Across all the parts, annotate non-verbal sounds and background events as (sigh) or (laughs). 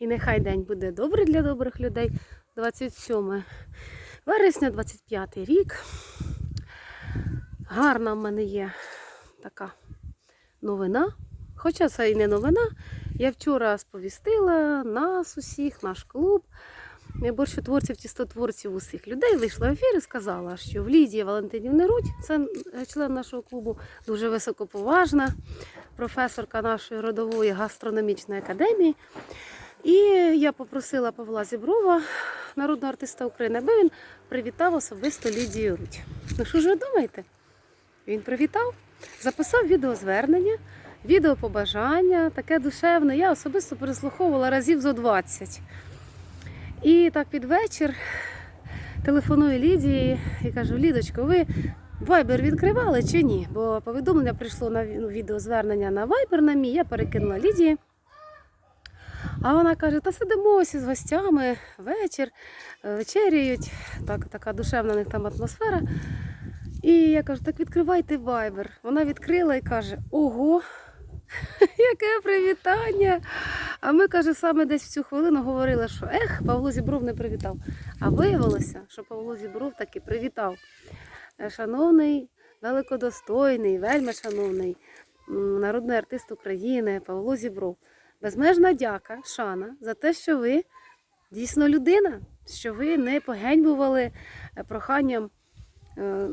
І нехай день буде добрий для добрих людей. 27 вересня, 25 рік. Гарна в мене є така новина. Хоча це і не новина. Я вчора сповістила нас усіх, наш клуб, борщотворців, тістотворців, усіх людей. Вийшла в ефір і сказала, що в Лідії Валентинівни Рудь, це е, член нашого клубу, дуже високоповажна професорка нашої родової гастрономічної академії. І я попросила Павла Зіброва, народного артиста України, аби він привітав особисто Лідію Рудь. Ну що ж ви думаєте? Він привітав, записав відеозвернення, відеопобажання, таке душевне. Я особисто переслуховувала разів зо 20. І так під вечір телефоную Лідії і кажу: Лідочко, ви Вайбер відкривали чи ні? Бо повідомлення прийшло на ну, відеозвернення на Вайбер на мій, я перекинула Лідії. А вона каже: та сидимо ось з гостями вечір, е, вечеряють, так, така душевна в них там атмосфера. І я кажу, так відкривайте Viber. Вона відкрила і каже: Ого, (laughs) яке привітання! А ми, каже, саме десь в цю хвилину говорили, що ех, Павло Зібров не привітав. А виявилося, що Павло Зібров таки привітав. Е, Шановний, великодостойний, вельми шановний народний артист України Павло Зібров. Безмежна дяка, шана за те, що ви дійсно людина, що ви не погеньбували е, проханням. Е,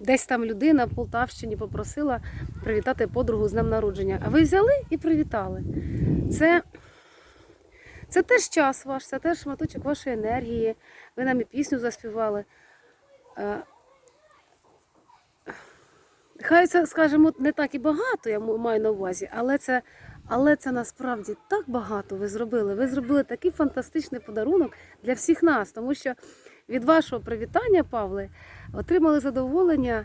Десь там людина в Полтавщині попросила привітати подругу з днем народження. А ви взяли і привітали. Це, це теж час ваш, це теж шматочок вашої енергії. Ви нам і пісню заспівали. Е, Хай це, скажімо, не так і багато, я маю на увазі, але це, але це насправді так багато ви зробили. Ви зробили такий фантастичний подарунок для всіх нас, тому що від вашого привітання, Павле, отримали задоволення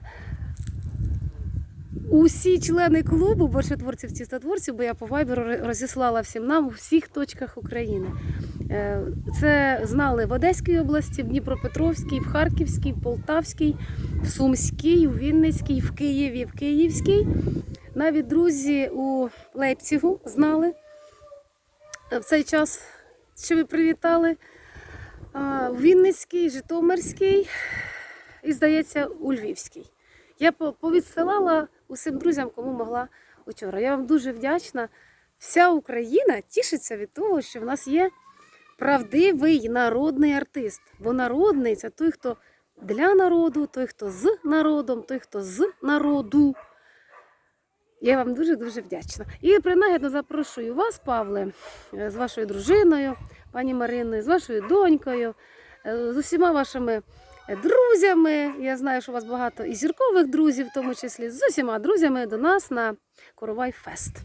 усі члени клубу борщотворців тістотворців, бо я по вайберу розіслала всім нам у всіх точках України. Е, Це знали в Одеській області, в Дніпропетровській, в Харківській, в Полтавській, в Сумській, у Вінницькій, в Києві, в Київській. Навіть друзі у Лейпцігу знали е, в цей час, що ви привітали. А, У Вінницькій, Житомирській і, здається, у Львівській. Я по- повідсилала усім друзям, кому могла учора. Я вам дуже вдячна. Вся Україна тішиться від того, що в нас є правдивий народний артист. Бо народний це той, хто для народу, той, хто з народом, той, хто з народу. Я вам дуже-дуже вдячна. І принагідно запрошую вас, Павле, е, з вашою дружиною, пані Мариною, з вашою донькою, е, з усіма вашими друзями. Я знаю, що у вас багато і зіркових друзів, в тому числі з усіма друзями до нас на Коровай Фест.